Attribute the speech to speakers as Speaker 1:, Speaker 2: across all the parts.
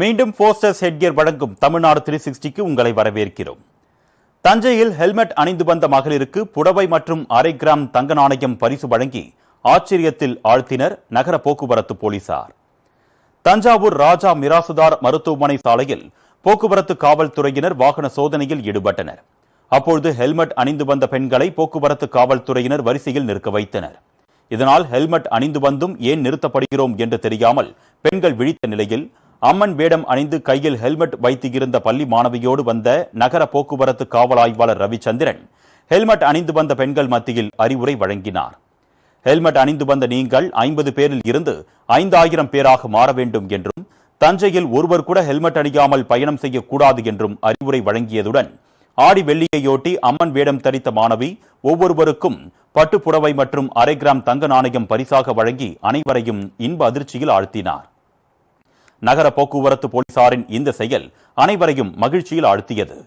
Speaker 1: மீண்டும் posters headgear வழங்கும் Tamil Nadu three சிக்ஸ்டிக்கு உங்களை வரவேற்கிறோம். தஞ்சையில் ஹெல்மெட் அணிந்து வந்த மகளிருக்கு புடவை மற்றும் அரை கிராம் தங்க நாணயம் பரிசு வழங்கி ஆச்சரியத்தில் ஆழ்த்தினர் நகர போக்குவரத்து போலீசார். தஞ்சாவூர் ராஜா மிராசுதார் மருத்துவமனை சாலையில் போக்குவரத்து காவல்துறையினர் வாகன சோதனையில் ஈடுபட்டனர். அப்பொழுது ஹெல்மெட் அணிந்து வந்த பெண்களை போக்குவரத்து காவல்துறையினர் வரிசையில் நிற்க வைத்தனர். இதனால் ஹெல்மெட் அணிந்து வந்தும் ஏன் நிறுத்தப்படுகிறோம் என்று தெரியாமல் பெண்கள் விழித்த நிலையில் அம்மன் வேடம் அணிந்து கையில் ஹெல்மெட் வைத்திருந்த பள்ளி மாணவியோடு வந்த நகர போக்குவரத்து காவல் ஆய்வாளர் ரவிச்சந்திரன் ஹெல்மெட் அணிந்து வந்த பெண்கள் மத்தியில் அறிவுரை வழங்கினார். ஹெல்மெட் அணிந்து வந்த நீங்கள் ஐம்பது பேரில் இருந்து ஐந்தாயிரம் பேராக மாற வேண்டும் என்றும் தஞ்சையில் ஒருவர் கூட ஹெல்மெட் அணியாமல் பயணம் செய்யக்கூடாது என்றும் அறிவுரை வழங்கியதுடன் ஆடி வெள்ளியையொட்டி அம்மன் வேடம் தரித்த மாணவி ஒவ்வொருவருக்கும் பட்டுப்புடவை மற்றும் அரை கிராம் தங்க நாணயம் பரிசாக வழங்கி அனைவரையும் இன்ப அதிர்ச்சியில் ஆழ்த்தினார். நகர போக்குவரத்து போலீசாரின் இந்த செயல் அனைவரையும் மகிழ்ச்சியில் ஆழ்த்தியது.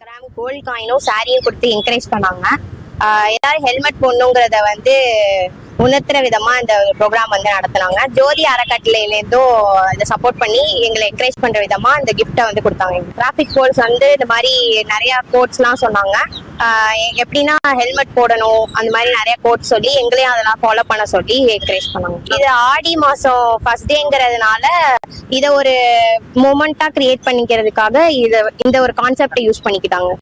Speaker 2: கிராம் கோல்ட் காயினும் சாரியும் கொடுத்து என்கரேஜ் பண்ணாங்க. ஆஹ் எல்லாரும் ஹெல்மெட் போடணுங்கிறத வந்து உணர்த்துற விதமா இந்த ப்ரோக்ராம் வந்து நடத்துனாங்க. ஜோதி அறக்கட்டளையிலேருந்தும் இதை சப்போர்ட் பண்ணி எங்களை என்கரேஜ் பண்ற விதமா இந்த கிஃப்டை வந்து கொடுத்தாங்க. டிராஃபிக் போலீஸ் வந்து இந்த மாதிரி நிறைய கோட்ஸ்லாம் சொன்னாங்க. எப்படின்னா ஹெல்மெட் போடணும் அந்த மாதிரி நிறைய கோட் சொல்லி எங்களையும் அதெல்லாம் ஃபாலோ பண்ண சொல்லி என்கரேஜ் பண்ணாங்க. இது ஆடி மாசம் ஃபர்ஸ்ட் டேங்கிறதுனால இதை ஒரு மூமெண்டா கிரியேட் பண்ணிக்கிறதுக்காக இதை இந்த ஒரு கான்செப்டை யூஸ் பண்ணிக்கிட்டாங்க.